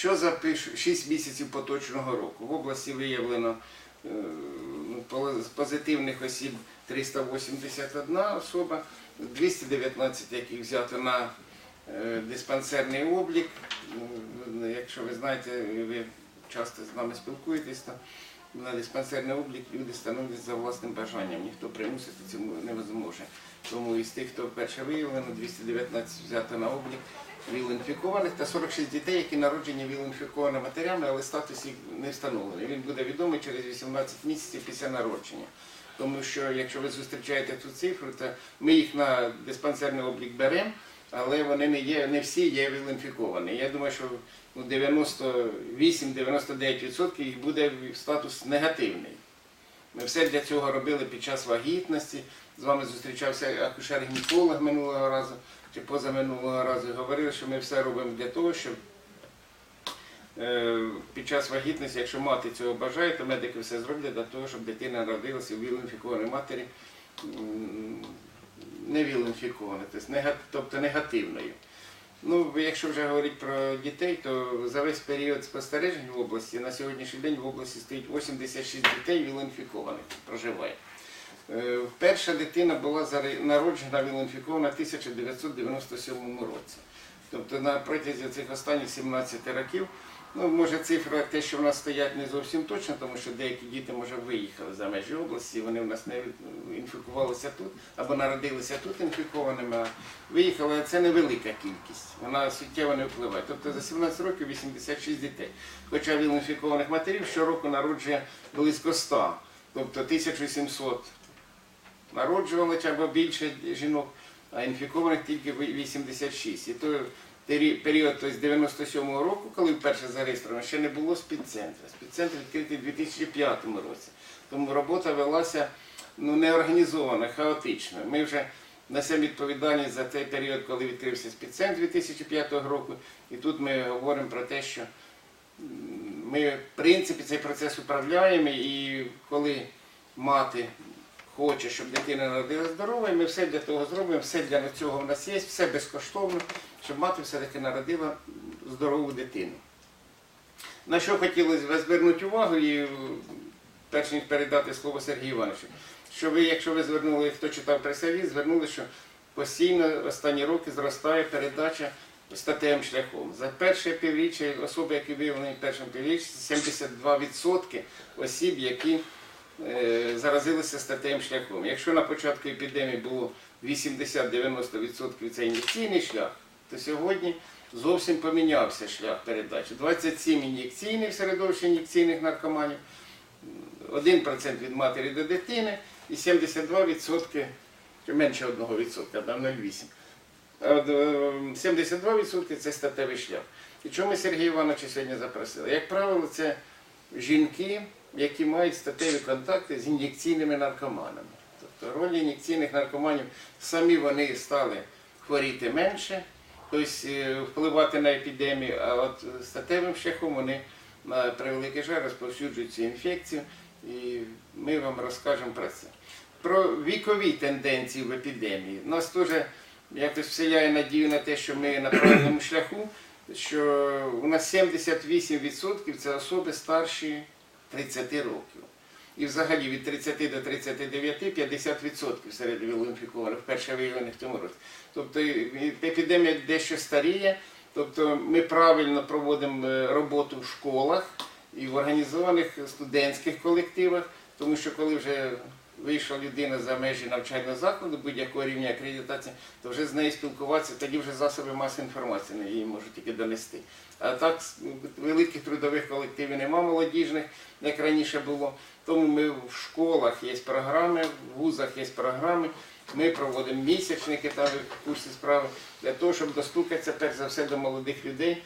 Що за 6 місяців поточного року? В області виявлено е, ну, позитивних осіб 381 особа, 219 яких взято на е, диспансерний облік. Ну, Якщо ви знаєте, ви часто з нами спілкуєтесь, то на диспансерний облік люди становлять за власним бажанням. Ніхто примусити цьому не зможе. Тому із тих, хто вперше виявлено, 219 взято на облік віл-інфікованих та 46 дітей, які народжені віл-інфікованими матерями, але статус їх не встановлений. Він буде відомий через 18 місяців після народження. Тому що якщо ви зустрічаєте цю цифру, то ми їх на диспансерний облік беремо, але вони не є, не всі є віл-інфіковані. Я думаю, що ну, 98-99% їх буде статус негативний. Ми все для цього робили під час вагітності. З вами зустрічався акушер-гінеколог минулого разу чи позаминулого разу. і Говорили, що ми все робимо для того, щоб е, під час вагітності, якщо мати цього бажає, то медики все зроблять для того, щоб дитина народилася у віл-інфікованій матері не віл-інфікованою, тобто тобто негативною. Ну, якщо вже говорити про дітей, то за весь період спостережень в області на сьогоднішній день в області стоїть 86 дітей віл-інфікованих проживає. Е, Перша дитина була народжена вілоінфікована в 1997 році. Тобто на протязі цих останніх 17 років, ну може цифра, те, що в нас стоять, не зовсім точно, тому що деякі діти може виїхали за межі області, вони в нас не інфікувалися тут або народилися тут інфікованими, а виїхали, це невелика кількість. Вона суттєво не впливає. Тобто за 17 років 86 дітей. Хоча віл-інфікованих матерів щороку народжує близько 100, тобто 1700 народжували або більше жінок, а інфікованих тільки 86. І то період з 97-го року, коли вперше зареєстровано, ще не було спідцентру. Спідцентр відкритий у 2005 році. Тому робота велася ну, неорганізовано, хаотично. Ми вже несемо відповідальність за цей період, коли відкрився спідцентр 2005 року. І тут ми говоримо про те, що ми, в принципі, цей процес управляємо, і коли мати хоче, щоб дитина народила здоровою, ми все для того зробимо, все для цього в нас є, все безкоштовно, щоб мати все-таки народила здорову дитину. На що хотілося б звернути увагу і перш ніж передати слово Сергію Івановичу, що ви, якщо ви звернули, хто читав пресові, звернули, що постійно останні роки зростає передача статевим шляхом. За перше півріччя особи, які виявлені в першому півріччі, 72% осіб, які заразилися статевим шляхом. Якщо на початку епідемії було 80-90% це ін'єкційний шлях, то сьогодні зовсім помінявся шлях передачі. 27 ін'єкційних середовищі ін'єкційних наркоманів, 1% від матері до дитини і 72%, чи менше 1%, там 0,8%. А от, е, 72% це статевий шлях. І чому ми Сергія Івановича сьогодні запросили? Як правило, це жінки, які мають статеві контакти з ін'єкційними наркоманами. Тобто роль ін'єкційних наркоманів самі вони стали хворіти менше, тобто е, впливати на епідемію, а от статевим шляхом вони на превеликий жаль розповсюджують цю інфекцію, і ми вам розкажемо про це. Про вікові тенденції в епідемії. Нас теж якось вселяє надію на те, що ми на правильному шляху, що у нас 78% це особи старші 30 років. І взагалі від 30 до 39 50% серед вілоінфікованих вперше виявлених в цьому році. Тобто епідемія дещо старіє, тобто ми правильно проводимо е, роботу в школах і в організованих студентських колективах, тому що коли вже вийшла людина за межі навчального закладу, будь-якого рівня акредитації, то вже з нею спілкуватися, тоді вже засоби масової інформації на її можуть тільки донести. А так великих трудових колективів нема молодіжних, як раніше було. Тому ми в школах є програми, в вузах є програми. Ми проводимо місячники та курси справи для того, щоб достукатися перш за все до молодих людей